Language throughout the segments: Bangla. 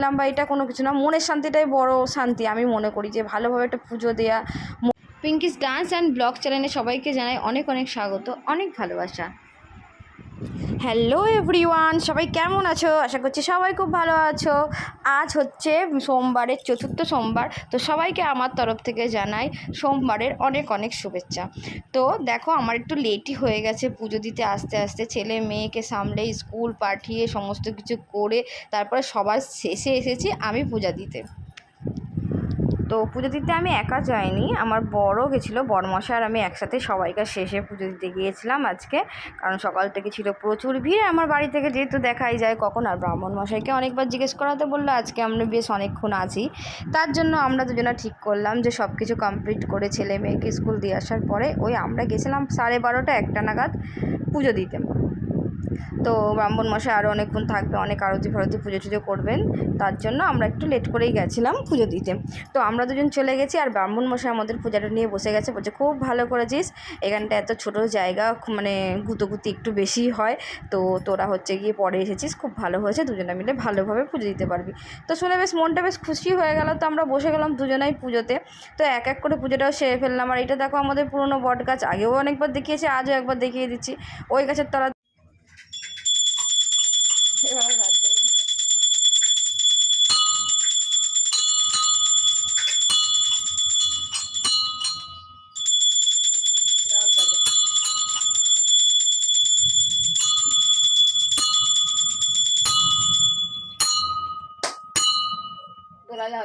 দিলাম বা এটা কোনো কিছু না, মনের শান্তিটাই বড় শান্তি, আমি মনে করি যে ভালোভাবে একটা পুজো দেওয়া পিঙ্কিস ডান্স অ্যান্ড ব্লগ চ্যানেলে সবাইকে জানাই অনেক অনেক স্বাগত, অনেক ভালোবাসা। হ্যালো এভরিওয়ান, সবাই কেমন আছো? আশা করছি সবাই খুব ভালো আছো। আজ হচ্ছে সোমবারের চতুর্থ সোমবার, তো সবাইকে আমার তরফ থেকে জানাই সোমবারের অনেক অনেক শুভেচ্ছা। তো দেখো আমার একটু লেটই হয়ে গেছে পুজো দিতে আস্তে আস্তে। ছেলে মেয়েকে সামলে স্কুল পাঠিয়ে সমস্ত কিছু করে তারপরে সবার শেষে এসেছি আমি পূজা দিতে। তো পুজো দিতে আমি একা যাইনি। আমার বড় গেছিল বড়মশা আর আমি একসাথে সবাইকার শেষে পুজো দিতে গিয়েছিলাম আজকে। কারণ সকাল থেকে ছিল প্রচুর ভিড়। আমার বাড়ি থেকে যেহেতু দেখাই যায়, কখন আর ব্রাহ্মণ মশাইকে অনেকবার জিজ্ঞেস করাতে বলল, আজকে আমরা বেশ অনেকক্ষণ আছি। তার জন্য আমরা দুজনে ঠিক করলাম যে সব কিছু কমপ্লিট করে ছেলে মেয়েকে স্কুল দিয়ে আসার পরে ওই আমরা গেছিলাম সাড়ে বারোটা, একটা নাগাদ পুজো দিতে। তো ব্রাহ্মণ মশাই আরও অনেকক্ষণ থাকবে, অনেক আরতি ফারতি, পুজো টুজো করবেন। তার জন্য আমরা একটু লেট করেই গেছিলাম পুজো দিতে। তো আমরা দুজন চলে গেছি আর ব্রাহ্মণ মশাই আমাদের পূজাটা নিয়ে বসে গেছে। বলছে, খুব ভালো করেছিস। এখানটা এত ছোট জায়গা মানে গুতোগুতি একটু বেশি হয়। তো তোরা হচ্ছে গিয়ে পরে এসেছিস, খুব ভালো হয়েছে। দুজনে মিলে ভালোভাবে পুজো দিতে পারবি। তো শুনে বেশ মনটা বেশ খুশি হয়ে গেল। তো আমরা বসে গেলাম দুজনাই পুজোতে। তো এক এক করে পুজোটাও সেরে ফেললাম। আর এটা দেখো আমাদের পুরনো বট গাছ আগেও অনেকবার দেখিয়েছি, আজও একবার দেখিয়ে দিচ্ছি। ওই গাছের তলা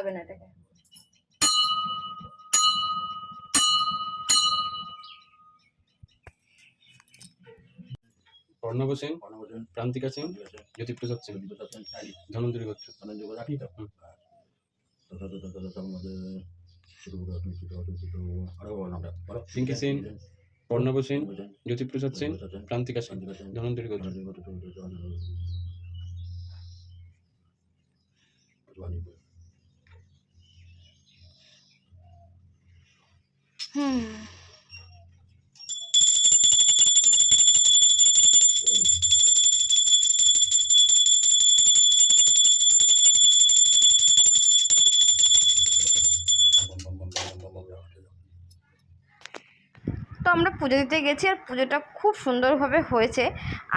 হবে না এটাকে। অর্ণব সেন প্রান্তিকা সেন জ্যোতিপ্রসাদ সেন। ধনন্তরী গোত্র। হুম। পিঙ্কি সেন অর্ণব সেন জ্যোতিপ্রসাদ সেন প্রান্তিকা সেন ধনন্তরী গোত্র। হুম তো আমরা পুজো দিতে গেছি আর পুজোটা খুব সুন্দরভাবে হয়েছে।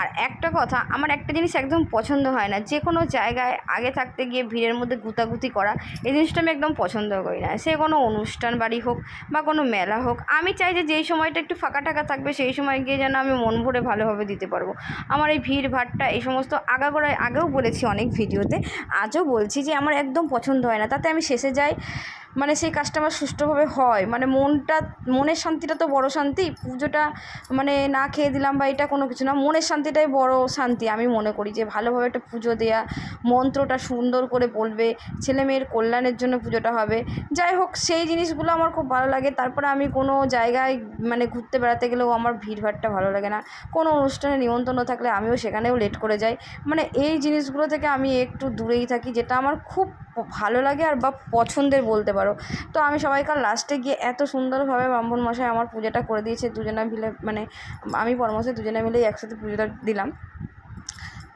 আর একটা কথা, আমার একটা জিনিস একদম পছন্দ হয় না। যে কোনো জায়গায় আগে থাকতে গিয়ে ভিড়ের মধ্যে গুতাগুতি করা, এই জিনিসটা আমি একদম পছন্দ করি না। সে কোনো অনুষ্ঠান বাড়ি হোক বা কোনো মেলা হোক, আমি চাই যে যেই সময়টা একটু ফাঁকা টাকা থাকবে সেই সময় গিয়ে যেন আমি মন ভরে ভালোভাবে দিতে পারব। আমার এই ভিড় ভাট্টা এই সমস্ত আগাগোড়ায় আগেও বলেছি অনেক ভিডিওতে, আজও বলছি যে আমার একদম পছন্দ হয় না। তাতে আমি শেষে যাই। মানে সেই কাজটা আমার সুষ্ঠুভাবে হয়। মানে মনটা, মনের শান্তিটা তো বড় শান্তি, পুজোটা মানে না খেয়ে দিলাম বা এটা কোনো কিছু না, মনের শান্তিটাই বড় শান্তি আমি মনে করি যে ভালোভাবে একটা পুজো দেয়া, মন্ত্রটা সুন্দর করে বলবে, ছেলে মেয়ের কল্যাণের জন্য পুজোটা হবে। যাই হোক, সেই জিনিসগুলো আমার খুব ভালো লাগে। তারপরে আমি কোনো জায়গায় মানে ঘুরতে বেড়াতে গেলেও আমার ভিড়ভাট্টা ভালো লাগে না। কোনো অনুষ্ঠানে নিমন্ত্রণ থাকলে আমিও সেখানেও লেট করে যাই। মানে এই জিনিসগুলো থেকে আমি একটু দূরেই থাকি, যেটা আমার খুব ভালো লাগে আর বা পছন্দের বলতে পারো। তো আমি সবাইকার লাস্টে গিয়ে এত সুন্দরভাবে ব্রাহ্মণ মশাই আমার পুজোটা করে দিয়েছে, দুজনে মিলে মানে আমি পরামর্শে দুজনে মিলেই একসাথে পুজোটা দিলাম।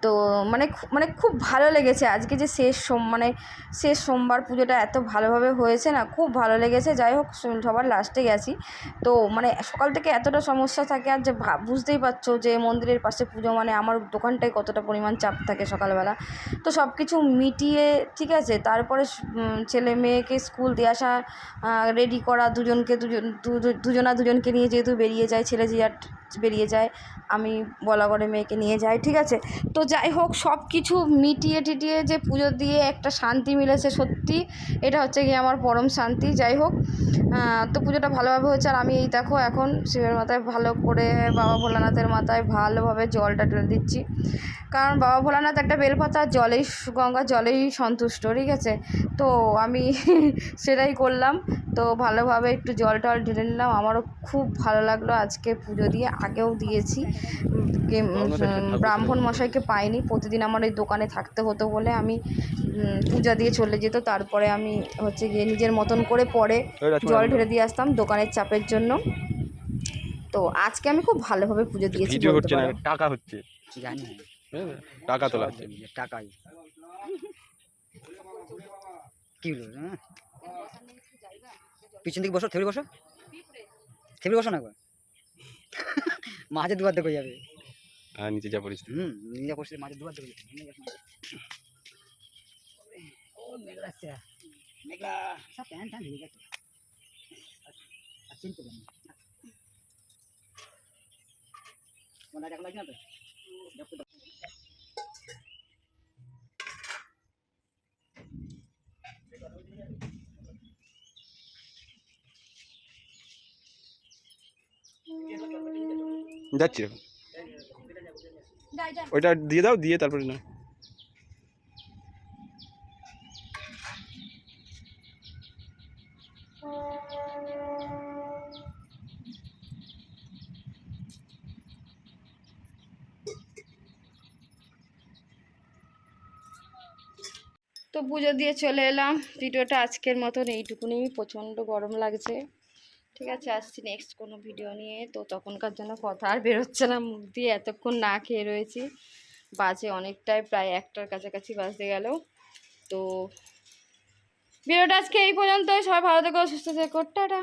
তো মানে মানে খুব ভালো লেগেছে আজকে যে শেষ সোম মানে শেষ সোমবার পুজোটা এত ভালোভাবে হয়েছে না, খুব ভালো লেগেছে। যাই হোক সবার লাস্টে গেছি। তো মানে সকাল থেকে এতটা সমস্যা থাকে আর যে বুঝতেই পারছ যে মন্দিরের পাশে পুজো মানে আমার দোকানটায় কতটা পরিমাণ চাপ থাকে সকালবেলা। তো সব কিছু মিটিয়ে, ঠিক আছে, তারপরে ছেলে মেয়েকে স্কুল দিয়ে আসা রেডি করা, দুজনকে দুজন দুজনা দুজনকে নিয়ে যেহেতু বেরিয়ে যায় ছেলে যে আর বেরিয়ে যায়, আমি বলা করে মেয়েকে নিয়ে যাই, ঠিক আছে? তো যাই হোক, সব কিছু মিটিয়ে টিটিয়ে যে পুজো দিয়ে একটা শান্তি মিলেছে সত্যি, এটা হচ্ছে গিয়ে আমার পরম শান্তি। যাই হোক তো পুজোটা ভালোভাবে হচ্ছে আর আমি এই দেখো এখন শিবের মাথায় ভালো করে বাবা ভোলানাথের মাথায় ভালোভাবে জলটা ঢেলে দিচ্ছি। কারণ বাবা ভোলানাথ একটা বেলপাতা জলেই গঙ্গা জলেই সন্তুষ্ট ঠিক আছে? তো আমি সেটাই করলাম। তো ভালোভাবে একটু জল টল ঢেলে নিলাম। আমারও খুব ভালো লাগল আজকে পুজো দিয়ে। আগেও দিয়েছি। ব্রাহ্মণ মশাইকে পাইনি। প্রতিদিন আমার এই দোকানে থাকতে হতো বলে আমি পূজা দিয়ে চলে যেত। তারপরে আমি হচ্ছে গিয়ে নিজের মতন করে পরে জল ঢেলে দিয়ে আসতাম দোকানের চাপের জন্য। তো আজকে আমি খুব ভালোভাবে পুজো দিয়েছি ভিডিও হচ্ছে না? টাকা হচ্ছে। জানি হ্যাঁ, টাকা তোলা হচ্ছে। টাকাই। কি বলব হ্যাঁ? পিছন দিকে বসো থেবড়ে বসো। থেবড়ে বসো না একবার। মাঝে দুবার দেখো যাবে। আর নিচে যা পড়েছে হুম নিজে বসে মাঝে দুবার দেখে যাবে। মেঘলা মেঘলা সব প্যান্ট ট্যান্ট ভিজে গেছে আর চিনতে পারি না তোমার লাইট না তো যাচ্ছি ওইটা দিয়ে দাও দিয়ে তারপরে না তো পুজো দিয়ে চলে এলাম। ভিডিওটা আজকের মতন এইটুকুনি। প্রচণ্ড গরম লাগছে। ঠিক আছে, আসছি নেক্সট কোনো ভিডিও নিয়ে। তো তখনকার জন্য কথা আর বেরোচ্ছে না। মুখ দিয়ে এতক্ষণ না খেয়ে রয়েছি। বাজে অনেকটাই, প্রায় একটার কাছাকাছি বাজতে গেল। তো ভিডিওটা আজকে এই পর্যন্ত সবাই ভালো থেকো, সুস্থ থেকো। টাটা।